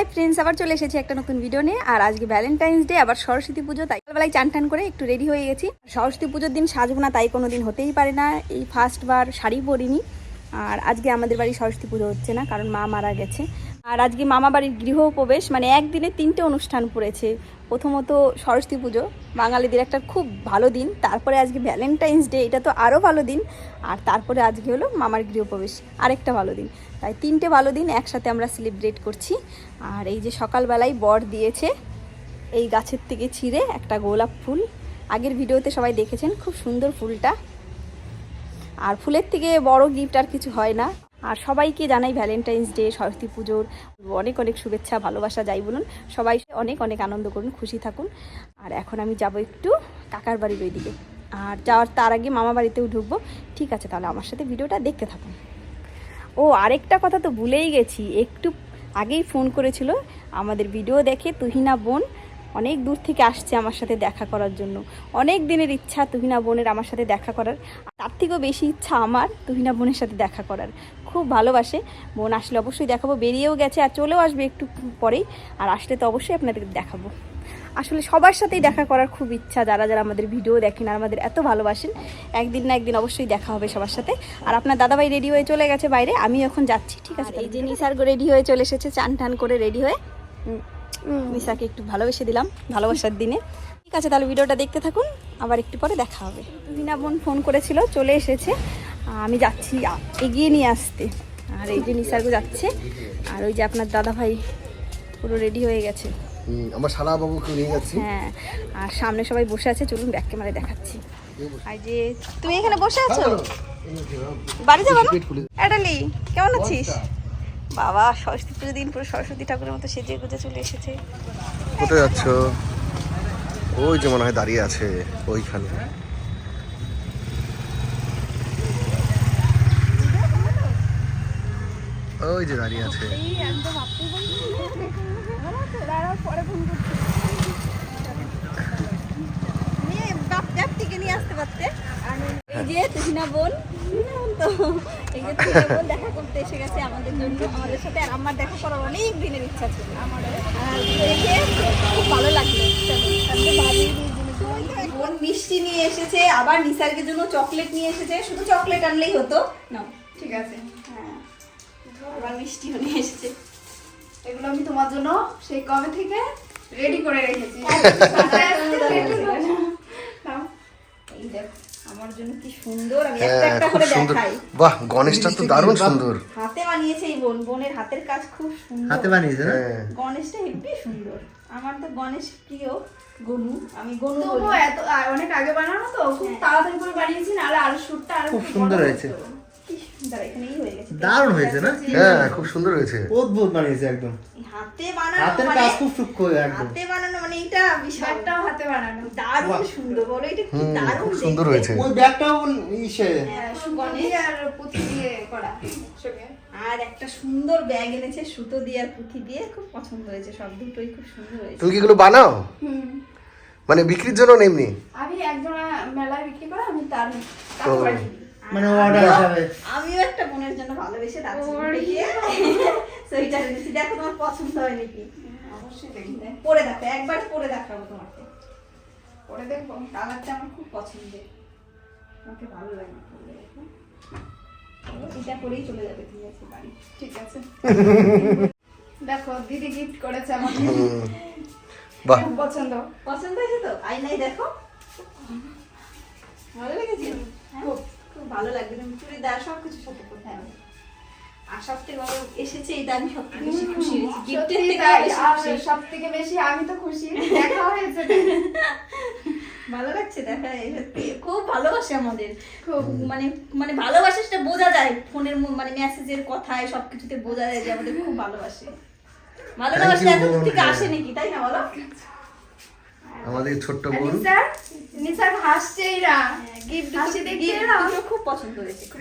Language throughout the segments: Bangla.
হাই ফ্রেন্ডস, আবার চলে এসেছি একটা নতুন ভিডিও নিয়ে। আর আজকে ভ্যালেন্টাইন্স ডে আবার সরস্বতী পুজো, তাই বেলায় চান টান করে একটু রেডি হয়ে গেছি। সরস্বতী পুজোর দিন সাজবো না, তাই কোনো দিন হতেই পারে না। এই ফার্স্টবার শাড়ি পরিনি। আর আজকে আমাদের বাড়ি সরস্বতী পুজো হচ্ছে না, কারণ মা মারা গেছে। আর আজকে মামা বাড়ির গৃহপ্রবেশ মানে একদিনে তিনটে অনুষ্ঠান পড়েছে। প্রথমত সরস্বতী পুজো, বাঙালিদের একটা খুব ভালো দিন। তারপরে আজকে ভ্যালেন্টাইন্স ডে এটা তো আরও ভালো দিন। আর তারপরে আজকে হলো মামার গৃহপ্রবেশ, আরেকটা ভালো দিন। তাই তিনটে ভালো দিন একসাথে আমরা সেলিব্রেট করছি। আর এই যে সকালবেলায় বর দিয়েছে, এই গাছের থেকে ছিঁড়ে একটা গোলাপ ফুল। আগের ভিডিওতে সবাই দেখেছেন, খুব সুন্দর ফুলটা। আর ফুলের থেকে বড় গিফট আর কিছু হয় না। আর সবাইকে জানাই ভ্যালেন্টাইন্স ডে সরস্বতী পুজোর অনেক অনেক শুভেচ্ছা, ভালোবাসা, যাই বলুন। সবাই অনেক অনেক আনন্দ করুন, খুশি থাকুন। আর এখন আমি যাব একটু কাকার বাড়ির ওই দিকে আর যাওয়ার তার আগে মামা বাড়িতেও ঢুকবো। ঠিক আছে, তাহলে আমার সাথে ভিডিওটা দেখতে থাকুন। ও, আরেকটা কথা তো ভুলেই গেছি। একটু আগেই ফোন করেছিল, আমাদের ভিডিও দেখে তুহিনা বোন অনেক দূর থেকে আসছে আমার সাথে দেখা করার জন্য। অনেক দিনের ইচ্ছা তুহিনা বোনের আমার সাথে দেখা করার। তার থেকেও বেশি ইচ্ছা আমার তুহিনা বোনের সাথে দেখা করার। খুব ভালোবাসে। বোন আসলে অবশ্যই দেখাবো। বেরিয়েও গেছে আর চলেও আসবে একটু পরেই। আর আসলে তো অবশ্যই আপনাদের দেখাবো। আসলে সবার সাথেই দেখা করার খুব ইচ্ছা। যারা যারা আমাদের ভিডিও দেখেন আর আমাদের এত ভালোবাসেন একদিন না একদিন অবশ্যই দেখা হবে সবার সাথে। আর আপনার দাদাভাই রেডি হয়ে চলে গেছে বাইরে। আমি এখন যাচ্ছি ঠিক আছে? এই যে নিসার্গ রেডি হয়ে চলে এসেছে চান টান করে রেডি হয়ে। উম, একটু ভালোবেসে দিলাম ভালোবাসার দিনে। ঠিক আছে তাহলে ভিডিওটা দেখতে থাকুন। আবার একটু পরে দেখা হবে। তুহিনা বোন ফোন করেছিল চলে এসেছে। আমি যাচ্ছি এগিয়ে নিয়ে আসতে। আর এই যে নিসার্গ যাচ্ছে আর ওই যে আপনার দাদাভাই পুরো রেডি হয়ে গেছে। আমার শালা বাবুকে নিয়ে যাচ্ছি। হ্যাঁ আর সামনে সবাই বসে আছে চলুন ব্যাক ক্যামেরায় দেখাচ্ছি। আর যে তুমি এখানে বসে আছো? বাড়ি যাব না? অ্যাডালি কেমন আছিস? বাবা সরস্বতী পুজো দিন পুরো সরস্বতী ঠাকুরের মতো সেজে গুজে চলে এসেছে। কোথায় যাচ্ছ? ওই যে মনে হয় দাঁড়িয়ে আছে ওইখানে। ওই যে দাঁড়িয়ে আছে। নিয়ে আসতে পারতে। এই যে তুহিনা বোন তো বোন দেখা করতে এসে গেছে আমাদের জন্য আমাদের সাথে আর আমার দেখা করার অনেক দিনের ইচ্ছা ছিল। আমার দেখে খুব ভালো লাগল। বোন মিষ্টি নিয়ে এসেছে আবার নিসার্গের জন্য চকলেট নিয়ে এসেছে শুধু চকলেট আনলেই হতো? না ঠিক আছে। হ্যাঁ আবার মিষ্টিও নিয়ে এসেছে। এগুলো আমি তোমার জন্য সেই কবে থেকে রেডি করে রেখেছি। নাও। এই দেখো। আমার জন্য কি সুন্দর আমি একটা হ্যাঁ একটা করে দেখাই। বাহ গণেশটা তো দারুণ সুন্দর। হাতে বানিয়েছে এই বোন বোনের হাতের কাজ খুব সুন্দর। হাতে বানিয়েছে না? হ্যাঁ। গণেশটা হেব্বি সুন্দর। আমার তো গণেশ প্রিয় গনু আমি গনু বলি। এত অনেক আগে বানানো তো খুব হ্যাঁ। তাড়াতাড়ি করে বানিয়েছি না আর শুটটা আরও খুব সুন্দর হয়েছে। হয়ে দারুণ হয়েছে না? হ্যাঁ খুব সুন্দর হয়েছে। অদ্ভুত বানিয়েছে একদম। হাতে বানানো হাতের মানে কাজ খুব সূক্ষ্ম একদম। হাতে বানানো মানে এটা হাতে বানানো। দারুণ সুন্দর বলো এটা কি দারুণ খুব সুন্দর হয়েছে। ওই ব্যাগটাও ইসে। হ্যাঁ, গণেশ আর পুঁথি দিয়ে করা আর একটা সুন্দর ব্যাগ এনেছে সুতো দিয়ে আর পুঁথি দিয়ে। খুব পছন্দ হয়েছে সব দুটোই খুব সুন্দর হয়েছে। তুমি কি এগুলো বানাও? মানে বিক্রির জন্য না এমনি আমি একজনা মেলায় বিক্রি করে আমি তার। মানে অর্ডার হিসাবে আমিও একটা বোনের জন্য ভালোবেসে জন্য ওরে এনেছি দেখো তোমার পছন্দ হয় নাকি? অবশ্যই দেখি। পরে দেখো একবার পরে দেখাবো তোমাকে। পরে দেখব। কালারটা আমার খুব পছন্দের। আমাকে ভালো লাগে এটা পরেই চলে যাবে ঠিক আছে বাড়ি। ঠিক আছে। দেখো দিদি গিফট করেছে আমাকে। বাহ খুব পছন্দ। পছন্দ হয়েছে তো? আইনাই দেখো। ভালো লেগেছে? হ্যাঁ? ভালো লাগবে তুমি চুড়িদার সব কিছু সাথে কোথায় হবে আর সব থেকে বড় এসেছে এটা আমি সব থেকে বেশি খুশি হয়েছি। গিফটের থেকে বেশি সব থেকে বেশি আমি তো খুশি। দেখা হয়েছে ভালো লাগছে দেখা খুব ভালোবাসে আমাদের। খুব। মানে মানে ভালোবাসে সেটা বোঝা যায়। ফোনের মানে মেসেজের কথায় সবকিছুতে বোঝা যায় যে আমাদের খুব ভালোবাসে। ভালোবাসে এত থেকে। আসে নাকি তাই না বলো? আমাদের ছোট্ট বোন।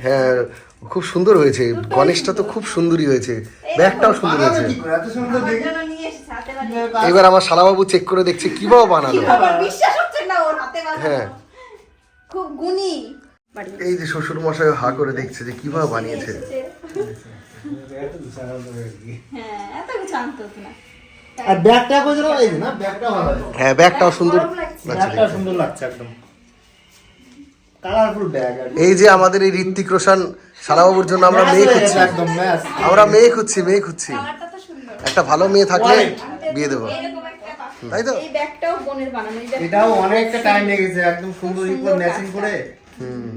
হ্যাঁ খুব সুন্দর হয়েছে। গণেশটা তো খুব সুন্দরই হয়েছে। ব্যাগটাও সুন্দর হয়েছে। কি এবার আমার শালাবাবু চেক করে দেখছে কীভাবে বানালো? আমার বিশ্বাস হচ্ছে না ওর হাতে বানানো। হ্যাঁ। খুব গুণী। এই যে শ্বশুর মশাই হা করে দেখছে যে কীভাবে বানিয়েছে। হ্যাঁ এত কিছু আনতে না আর ব্যাগটা হয়েছে না? ব্যাগটা ভালো হ্যাঁ ব্যাগটাও সুন্দর লাগছে। লাগছে। ব্যাগটা দেখতে। সুন্দর লাগছে একদম। কালারফুল ব্যাগ এই যে আমাদের এই ঋত্বিক রোশন সালাবাবুর জন্য আমরা মেয়ে খুঁজছি। আমরা মেয়ে খুঁজছি মেয়ে খুঁজছি। কালারটা তো সুন্দর। একটা ভালো মেয়ে থাকলে বিয়ে দেবো। এরকম একটা পাখি। তাই তো? এই ব্যাগটাও বোনের বানানো এটাও অনেকটা টাইম লেগেছে একদম সুন্দর সুন্দর ম্যাচিং করে। হুম।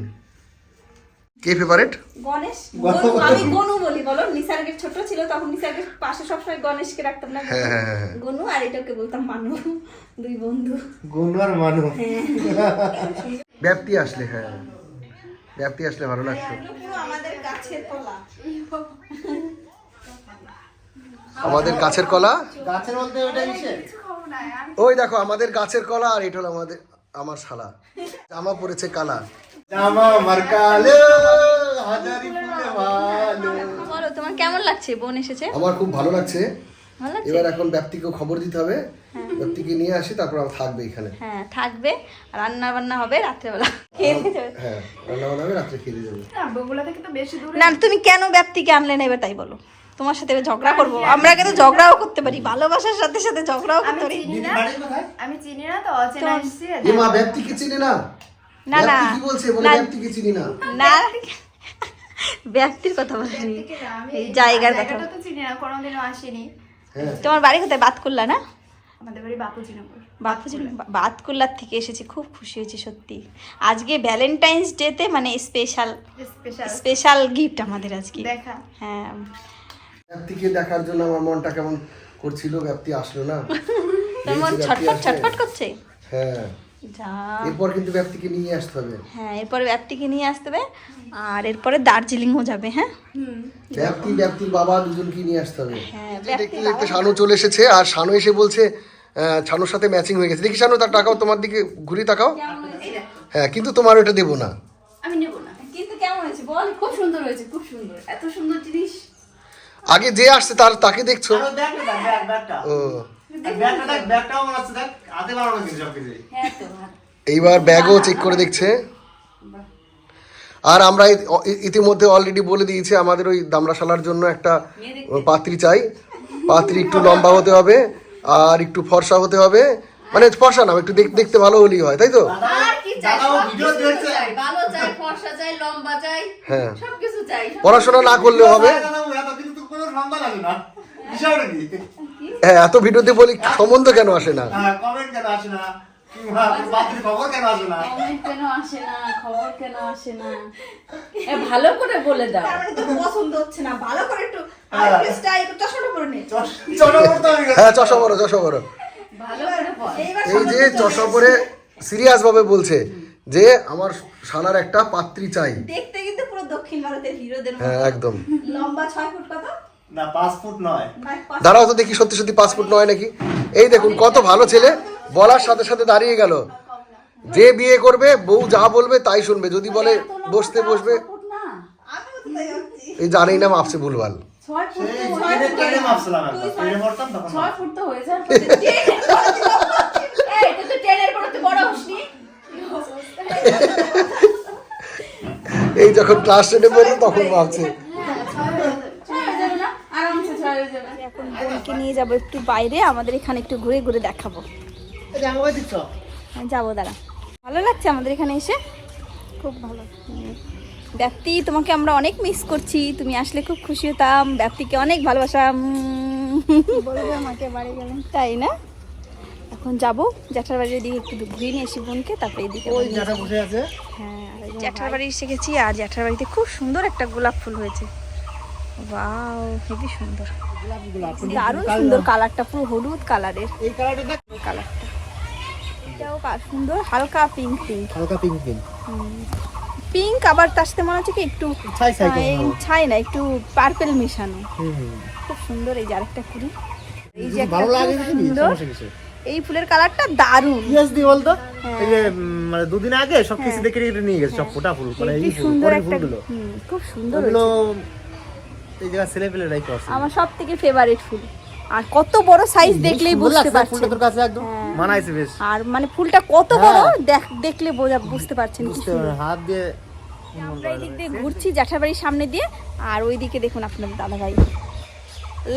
কে ফেভারিট গণেশ। আমি গনু বলি বলো। নিসার্গের ছোট ছিল তখন নিসার্গের পাশে সবসময় গণেশকে রাখতাম না। হ্যাঁ, হ্যাঁ, হ্যাঁ। গনু আর এটাকে বলতাম মানু দুই বন্ধু। গুন্ডু আর মানু। ব্যাপ্তি আসলে হ্যাঁ। ব্যাপ্তি আসলে ভালো লাগতো। আমাদের গাছের কলা। আমাদের গাছের কলা? গাছের বলতে ওটা ওই দেখো আমাদের গাছের কলা আর এটা হলো আমাদের আমার শালা। জামা পরেছে কালা। জামা আমার কালো হাজারি ফুলে ভালো বলো তোমার কেমন লাগছে? বোন এসেছে? আমার খুব ভালো লাগছে। এবার এখন ব্যাপ্তিকেও খবর দিতে হবে। ব্যাপ্তিকে নিয়ে আসি তারপর আমার থাকবে এখানে। হ্যাঁ থাকবে। রান্না বান্না হবে রাত্রেবেলা। খেয়ে যাবে। হ্যাঁ রান্না বান্না হবে রাত্রে খেয়ে যাবে। না বগুলা থেকে তো বেশি দূরে। না তুমি কেন ব্যাপ্তিকে আনলে না এবার তাই বলো। তোমার সাথে ঝগড়া করব। আমরা কিন্তু ঝগড়াও করতে পারি ভালোবাসার সাথে সাথে ঝগড়াও করতে পারি। চিনি না। আমি চিনি না তো অচেনা এসেছি। এ মা ব্যাপ্তিকে চিনি না। না, না। কি বলছে? বলে না। ব্যাপ্তিকে চিনি না। না। ব্যক্তির কথা বলিনি জায়গার কথা। জায়গাটা তো চিনি না কোনোদিনও আসিনি। হ্যাঁ। তোমার বাড়ি কোথায়? বাদ করলা না? আমাদের বাড়ি বাপুজিনগর। থেকে এসেছি খুব খুশি হয়েছি সত্যি। আজকে ভ্যালেন্টাইন্স ডেতে মানে স্পেশাল গিফট আমাদের আজকে। দেখা। হ্যাঁ। ব্যাপ্তিকে দেখার জন্য আমার মনটা কেমন করছিল ব্যাপ্তি আসলো না। তোমার ভেবেছি ছটফট। ছটফট করছে? হ্যাঁ। এরপর কিন্তু ব্যাপ্তিকে নিয়ে আসতে হবে। হ্যাঁ এরপরে ব্যাপ্তিকে নিয়ে আসতে হবে আর এরপরে দার্জিলিংও যাবে হ্যাঁ? ব্যাপ্তি ব্যাপ্তির বাবা দুজনকে নিয়ে আসতে হবে। হ্যাঁ দেখতে দেখতে শানু চলে এসেছে আর শানু এসে বলছে শানুর সাথে ম্যাচিং হয়ে গেছে। দেখি শানু তার টাকাও তোমার দিকে ঘুরি তাকাও। হ্যাঁ কিন্তু তোমার ওটা দেবো না। আমি নেব না। কিন্তু কেমন হয়েছে? বল। খুব সুন্দর হয়েছে খুব সুন্দর। এত সুন্দর জিনিস। আগে যে আসছে তার তাকে দেখছ? ও। হ্যাঁ তো এইবার ব্যাগও চেক করে দেখছে। আর আমরা ইতিমধ্যে অলরেডি বলে দিয়েছি আমাদের ওই দামড়াশালার জন্য একটা পাত্রী চাই। পাত্রী একটু লম্বা হতে হবে আর একটু ফর্সা হতে হবে। মানে ফর্সা না একটু দেখ- দেখতে ভালো হলেই হয় তাই তো? হ্যাঁ। পড়াশোনা না করলেও হবে। হ্যাঁ এত ভিডিওতে বলি সম্বন্ধ কেন আসে না? হ্যাঁ কমেন্ট কেন আসে না? খবর কেন আসে না? কমেন্ট কেন আসে না? খবর কেন আসে না? ভালো করে বলে দাও। তার তোর পছন্দ হচ্ছে না। ভালো করে একটু হ্যাঁ। হ্যাঁ বড় বড় এই যে চশমা পরে সিরিয়াস ভাবে বলছে যে আমার সানার একটা পাত্রী চাই। দেখতে কিন্তু পুরো দক্ষিণ ভারতের হিরোদের হ্যাঁ একদম। লম্বা ছয় ফুট কত? না পাঁচ নয়। দাঁড়াও তো দেখি সত্যি সত্যি পাসপোর্ট নয় নাকি? এই দেখুন কত ভালো ছেলে। বলার সাথে সাথে দাঁড়িয়ে গেল। যে বিয়ে করবে বউ যা বলবে তাই শুনবে। যদি বলে বসতে বসবে। এই জানেই না মাপছে ভুলভাল। এই যখন ক্লাস টেনে পড়ল তখন ভাবছে ছয় হয়ে যাবে না আরামসে ছয় হয়ে যাবে বোনকে নিয়ে যাব একটু বাইরে আমাদের এখানে একটু ঘুরে ঘুরে দেখাবো। হ্যাঁ, যাব দাঁড়া। ভালো লাগছে আমাদের এখানে এসে? খুব ভালো। ব্যাপ্তি তোমাকে আমরা অনেক মিস করছি। তুমি আসলে খুব খুশি হতাম। ব্যাপ্তিকে অনেক ভালোবাসাম। বলবে আমাকে বাড়ি গেলেন তাই না? এখন যাব। জ্যাঠার বাড়ির দিকে একটু ঘুরে নিয়ে আসি বোনকে তারপরে এদিকে বসে আছে। হ্যাঁ জ্যাঠার বাড়ি এসে গেছি আর জ্যাঠার বাড়িতে খুব সুন্দর একটা গোলাপ ফুল হয়েছে। ওয়াও হেবি সুন্দর। দারুণ সুন্দর কালারটা পুরো হলুদ কালারের। এই কালারটা দেখ। কালারটা। এটাও সুন্দর হালকা পিঙ্ক পিঙ্ক হালকা পিঙ্ক পিঙ্ক পিঙ্ক আবার তার সাথে মনে হচ্ছে কি একটু ছাই না একটু পার্পেল মেশানো। খুব সুন্দর এই যে আরেকটা কুড়ি। এই যে ভালো লাগে সুন্দর। এই ফুলের কালারটা দারুণ। ইয়েস দি বলতো? হ্যাঁ। এই যে মানে দুদিন আগে সব কিছু দেখে নিয়ে গেছে সব ফোটা ফুল মানে এই সুন্দর একটা খুব সুন্দর হয়েছে। এই জায়গা ছেলে পেলে করছে আমার সব থেকে ফেভারিট ফুল। আর কত বড় সাইজ দেখলেই বুঝতে ফুলটা তোর কাছে একদম? হ্যাঁ। মানাইছে বেশ। আর মানে ফুলটা কত বড় হ্যাঁ। দেখ দেখলে বোঝা বুঝতে পারছেন বুঝতে হাত দিয়ে আমরা এই দিক দিয়ে ঘুরছি জ্যাঠাবাড়ির সামনে দিয়ে আর ওই দিকে দেখুন আপনার দাদা ভাই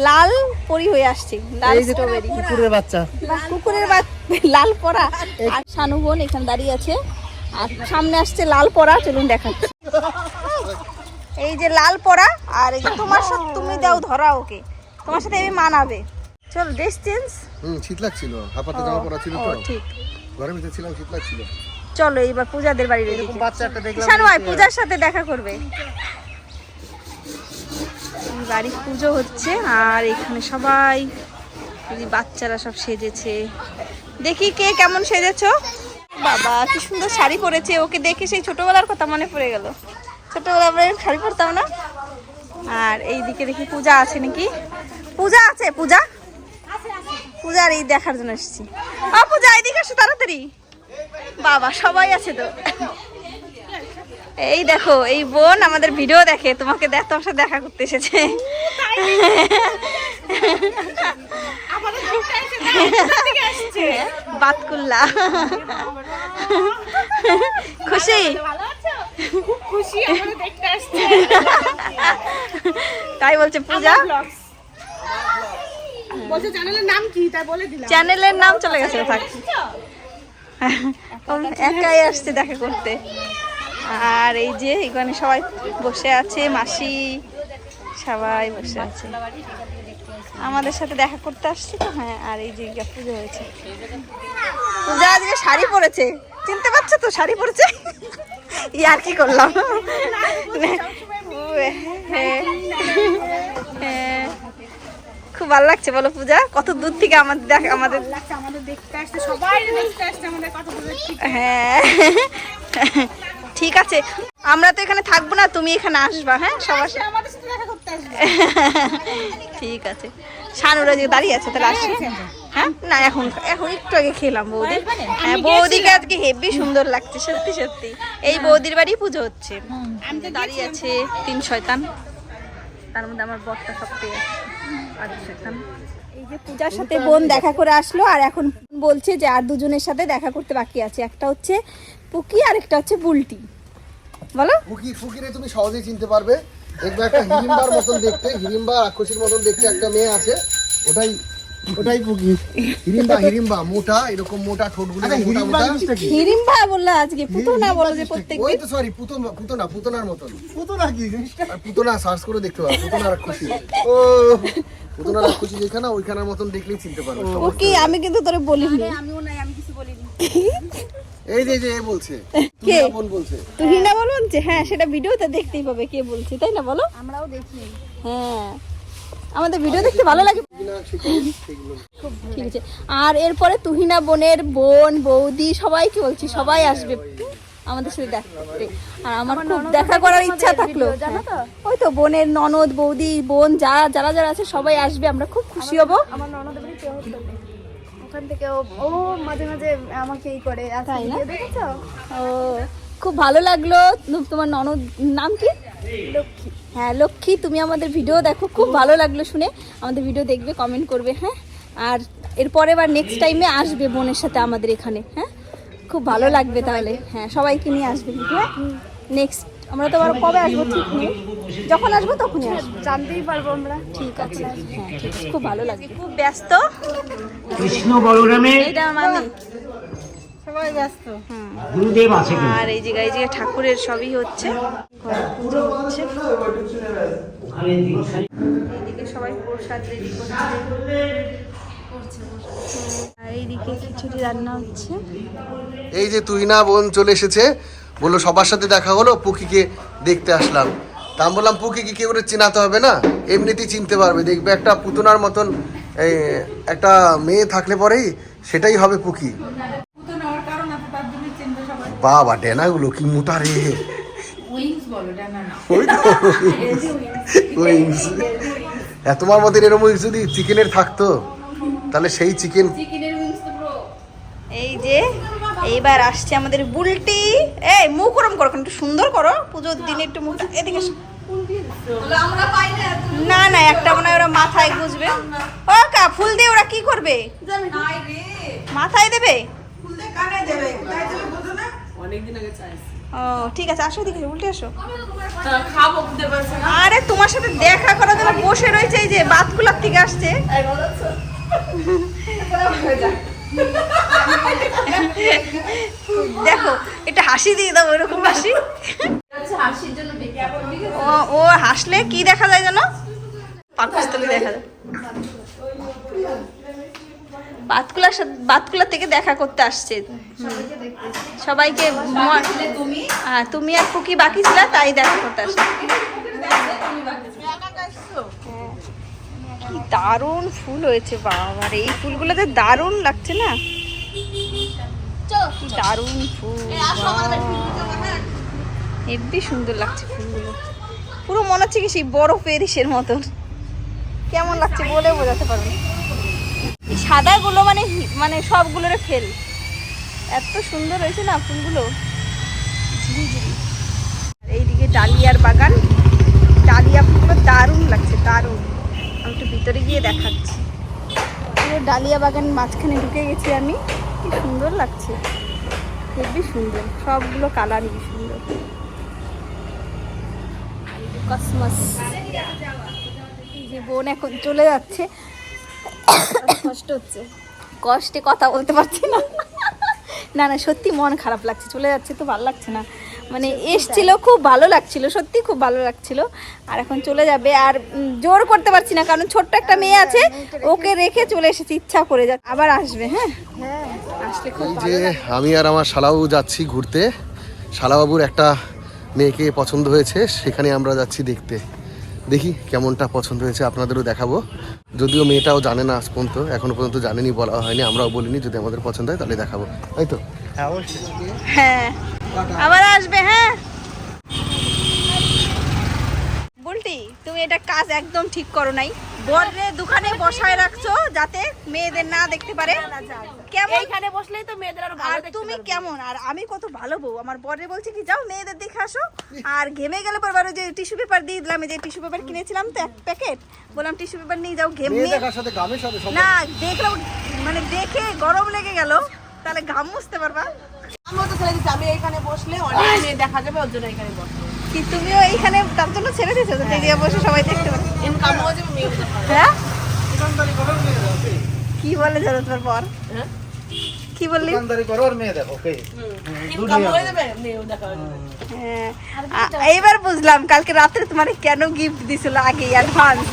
লাল পরি হয়ে আসছে লাল স্ট্রবেরি কুকুরের বাচ্চা। কুকুরের লাল পরা। আর শানু বোন এখানে দাঁড়িয়ে আছে। আর সামনে আসছে লাল পরা চলুন দেখাচ্ছি। এই যে লাল পরা আর এই যে তোমার সাথে তুমি দাও ধরা ওকে। তোমার সাথে আমি মানাবে। চল ড্রেস চেঞ্জ হুম শীত লাগছিল। হাফাতে জামা পরা ছিল তো। ঠিক। ঘরের ভিতরে ছিলাম শীত লাগছিল। চলো এইবার পূজাদের বাড়ির এদিকে বাচ্চা একটা দেখলাম শানু আয় পূজার সাথে দেখা করবে। এই বাড়ি পুজো হচ্ছে আর এখানে সবাই এই বাচ্চারা সব সেজেছে। দেখি কে কেমন সেজেছো? বাবা কি সুন্দর শাড়ি পরেছে। ওকে দেখে সেই ছোটবেলার কথা মনে পড়ে গেল। ছোটবেলা আমরা শাড়ি পরতাম না? আর এই দিকে দেখি পূজা আছে নাকি? পূজা আছে, পূজা? পূজার এই দেখার জন্য এসেছি। আ, পূজা এইদিকে আসো তাড়াতাড়ি। বাবা, সবাই আছে তো। এই দেখো, এই বোন আমাদের ভিডিও দেখে, তোমাকে দেখ, তোমার সাথে দেখা করতে এসেছে। বাতকুল্লা। খুশি? তাই বলছে পূজা? বলছে চ্যানেলের নাম কি? তাই বলে দিলাম। চ্যানেলের নাম চলে গেছে থাক। একাই আসছে দেখা করতে। আর এই যে এখানে সবাই বসে আছে মাসি সবাই বসে আছে। আমাদের সাথে দেখা করতে আসছে তো হ্যাঁ আর এই যে পুজো হয়েছে। পূজা আজকে শাড়ি পরেছে। চিনতে পারছ তো শাড়ি পরেছে? ইয়ার কি করলাম? হ্যাঁ হ্যাঁ। খুব ভালো লাগছে বলো পূজা কত দূর থেকে আমাদের দেখ আমাদের আমাদের দেখতে আসছে সবাই দেখতে আসছে আমাদের কথা বলে হ্যাঁ। ঠিক আছে। আমরা তো এখানে থাকব না তুমি এখানে আসবা হ্যাঁ? সবার ঠিক আছে। শানুরা যে দাঁড়িয়ে আছে তাহলে আসি। হ্যাঁ? না এখন এখন একটু আগে খেলাম বৌদি। হ্যাঁ বৌদিকে আজকে হেভি সুন্দর লাগছে সত্যি সত্যি। এই বৌদির বাড়ি পুজো হচ্ছে। দাঁড়িয়ে আছে তিন শয়তান। তার মধ্যে আমার বরটা সবচেয়ে আদি শয়তান। এই যে পূজার সাথে বোন দেখা করে আসলো আর এখন বলছে যে আর দুজনের সাথে দেখা করতে বাকি আছে। একটা হচ্ছে পুকি আর একটা হচ্ছে বুলটি। বলো? ফুকি ফুকিরে তুমি সহজেই চিনতে পারবে। দেখবে একটা হিরিম্বার মতন দেখতে হিরিম্বা রাক্ষসীর মতন দেখতে একটা মেয়ে আছে। ওটাই ওটাই ফুকি হিরিম্বা হিরিম্বা মোটা এরকম মোটা ঠোঁটগুলো মোটা মোটা। হিরিম্বা বলল আজকে পুতুনা বলো যে প্রত্যেক ওই তো সরি পুতনা পুতনা পুতনার মতন। পুতনা কি আর পুতনা সার্চ করে দেখতে পারো পুতনা রাক্ষসী। ও পুতনা রাক্ষসী যেখানে ওইখানের মতন দেখলেই চিনতে পারবে। ওকে আমি কিন্তু তোরে বলিনি। এই যে এই যে এ বলছে। কে? তুহিনা বোন বলছে। তুই না বলুন যে হ্যাঁ সেটা ভিডিওতে দেখতেই পাবে কে বলছে তাই না বলো? আমরাও দেখি। হ্যাঁ। আমাদের ভিডিও দেখতে ভালো লাগে। ঠিক আছে। আর এরপরে তুহিনা বোনের বোন বৌদি সবাইকে বলছি? সবাই আসবে। আমাদের সাথে দেখা করতে। আর আমার খুব দেখা করার ইচ্ছা থাকল। ওই তো বোনের ননদ বৌদি বোন যা যারা যারা আছে সবাই আসবে। আমরা খুব খুশি হব। আমার ননদ। ওখান থেকে ও ও মাঝে মাঝে আমাকে এই করে আচ্ছা তাই না? দেখেছ? ও খুব ভালো লাগল। তোমার ননদ নাম কি? লক্ষ্মী। হ্যাঁ লক্ষ্মী তুমি আমাদের ভিডিও দেখো খুব ভালো লাগল শুনে। আমাদের ভিডিও দেখবে কমেন্ট করবে হ্যাঁ? আর এরপরে আবার নেক্সট টাইমে আসবে বোনের সাথে আমাদের এখানে হ্যাঁ? খুব ভালো লাগবে তাহলে। হ্যাঁ সবাইকে নিয়ে আসবে হ্যাঁ? নেক্সট আমরা তো আবার কবে আসব? ঠিক নেই। যখন আসব তখনই আসব। জানতেই পারব আমরা। ঠিক আছে। হ্যাঁ ঠিক আছে। খুব ভালো লাগবে খুব ব্যস্ত। কৃষ্ণ সবাই ব্যস্ত। গুরুদেব আছে আর এই জায়গায় এই জায়গায় ঠাকুরের সবই হচ্ছে। পুজো হচ্ছে। এইদিকে সবাই প্রসাদ রেডি করছে। আর এইদিকে খিচুড়ি রান্না হচ্ছে। এই যে তুই না বোন চলে এসেছে। বলল সবার সাথে দেখা হলো পুকিকে দেখতে আসলাম। তা আমি বললাম পুকিকে কি করে চেনাতে হবে না? এমনিতেই চিনতে পারবে। দেখবে একটা পুতনার মতন এই, একটা মেয়ে থাকলে পরেই সেটাই হবে পুকি বাবা, ডেনাগুলো কি মোটা রে। তোমার মধ্যে এরকম যদি চিকেনের থাকতো, তাহলে সেই চিকেন এই যে, এইবার আসছে আমাদের বুলটি। এই, মুখ ওরম করো, একটু সুন্দর করো। পুজোর দিনে একটু মুখটা এদিকে। না না একটা মনে হয় ওরা মাথায় গুজবে ও কা ফুল দিয়ে ওরা কি করবে? মাথায় দেবে? ও ও ঠিক আছে আসো উল্টে আসো। আরে তোমার সাথে দেখা করার জন্য বসে রয়েছে এই যে বাতকুলার থেকে আসছে। দেখো এটা হাসি দিয়ে দাও এরকম হাসি। ও হাসলে কি দেখা যায় জানো? পাকস্থলী দেখা যায়। বাতকুলার সাথে বাতকুলা থেকে দেখা করতে আসছে। সবাইকে তুমি। আর কুকি বাকি ছিল তাই দেখা করতে আসছে। কি দারুণ ফুল হয়েছে বাবার এই ফুলগুলোতে দারুণ লাগছে না? দারুণ ফুল হেব্বি সুন্দর লাগছে ফুলগুলো। পুরো মনে হচ্ছে কি সেই বড় পেরিসের মতন কেমন লাগছে বলে বোঝাতে পারব সাদাগুলো মানে মানে সবগুলোরে ফেল এত সুন্দর হয়েছে না ফুলগুলো। এইদিকে ডালিয়ার বাগান। ডালিয়া ফুলগুলো দারুণ লাগছে, দারুণ। আমি একটু ভিতরে গিয়ে দেখাচ্ছি। পুরো ডালিয়া বাগান মাঝখানে ঢুকে গেছি আমি। কি সুন্দর লাগছে। খুবই সুন্দর। সবগুলো কালারই সুন্দর। কসমস এই যে বোন এখন চলে যাচ্ছে। কষ্ট হচ্ছে। কষ্টে কথা বলতে পারছি না। না না সত্যি মন খারাপ লাগছে। চলে যাচ্ছে তো ভালো লাগছে না। মানে এসছিল খুব ভালো লাগছিল সত্যি খুব ভালো লাগছিল। আর এখন চলে যাবে। আর জোর করতে পারছি না কারণ ছোট্ট একটা মেয়ে আছে। ওকে রেখে চলে এসেছি ইচ্ছা করে যা আবার আসবে হ্যাঁ? আসলে খুব যে আমি আর আমার শালাবাবু যাচ্ছি ঘুরতে। শালাবাবুর একটা মেয়েকে পছন্দ হয়েছে সেখানে আমরা যাচ্ছি দেখতে। দেখি কেমনটা পছন্দ হয়েছে আপনাদেরও দেখাবো। যদিও মেয়েটাও জানে না আজ পর্যন্ত এখনও পর্যন্ত জানেনি বলা হয়নি আমরাও বলিনি যদি আমাদের পছন্দ হয় তাহলে দেখাবো। তাই তো? হ্যাঁ হ্যাঁ। আবার আসবে হ্যাঁ? বলটি? তুমি এটা কাজ একদম ঠিক করো নাই। বরের দোকানে বসায় রাখছো যাতে মেয়েদের না দেখতে পারে। কেমন? এইখানে বসলেই তো মেয়েদের আরও আর তুমি কেমন? আর আমি কত ভালো বউ। আমার বরে বলছে কি যাও মেয়েদের দেখে আসো। আর ঘেমে গেলে পর যে টিস্যু পেপার দিয়ে দিলাম যে টিস্যু পেপার কিনেছিলাম তো এক প্যাকেট। বললাম টিস্যু পেপার নিয়ে যাও ঘেমে সাথে গ্রামের সাথে না দেখলাম মানে দেখে গরম লেগে গেল। তাহলে ঘাম মুছতে পারবা? আমিও তো ছেড়ে দিচ্ছি। আমি এইখানে বসলে অনেক মেয়ে দেখা যাবে ওর জন্য এখানে বসবো। কি তুমিও এইখানে তার জন্য ছেড়ে দিয়েছ? তো এরিয়া বসে সবাই দেখতে ইনকাম হয়ে? কি বলে জানো তোমার পর? কি বললি? হয়ে। এইবার বুঝলাম, কালকে রাত্রে তোমার কেন গিফট দিছিল আগে অ্যাডভান্স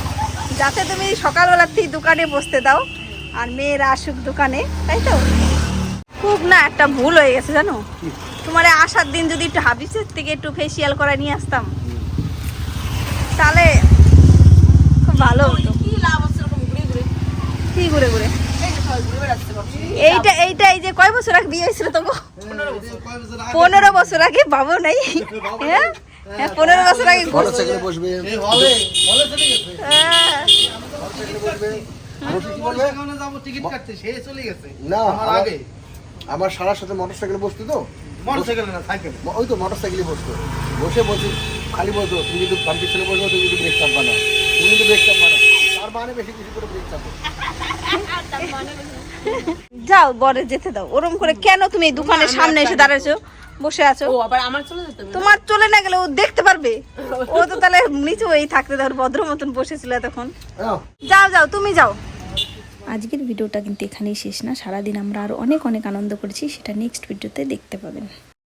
যাতে তুমি সকালবেলাতেই দোকানে বসতে দাও, আর মেয়েরা আসুক দোকানে, তাই তো? খুব না একটা ভুল হয়ে গেছে জানো? তোমার আসার দিন যদি একটু হাবিসের থেকে একটু ফেসিয়াল করে নিয়ে আসতাম। তাহলে খুব ভালো হতো। কি লাভ হচ্ছে এরকম ঘুরে ঘুরে? এইটা এইটা এই যে কয় বছর আগে বিয়ে হয়েছিল তবু পনেরো বছর। আগে বাবু নাই। হ্যাঁ? হ্যাঁ পনেরো বছর আগে বসবে। এই হলে হলে চলে গেছে। হ্যাঁ। না আমার সারার সাথে মোটর সাইকেলে বসতো তো? না সাইকেল ওই তো মোটর সাইকেলে বসতো। বসে বলছি খালি বলতো তুমি যদি বাম পিছনে বসবো তুমি কিন্তু ব্রেক চাপবা না তুমি কিন্তু ব্রেক চাপবা না তার মানে বেশি কিছু করে ব্রেক চাপো যাও বরে যেতে দাও। ওরম করে কেন তুমি এই দোকানের সামনে এসে দাঁড়াইছো? বসে আছো? ও আবার আমার চলে যেতে তোমার চলে না গেলে ও দেখতে পারবে। ও তো তাহলে নিচে ওই থাকতে ধর ভদ্র মতন বসেছিল তখন যাও যাও তুমি যাও। আজকের ভিডিওটা কিন্তু এখানেই শেষ না। সারাদিন আমরা আরও অনেক অনেক আনন্দ করেছি, সেটা নেক্সট ভিডিওতে দেখতে পাবেন।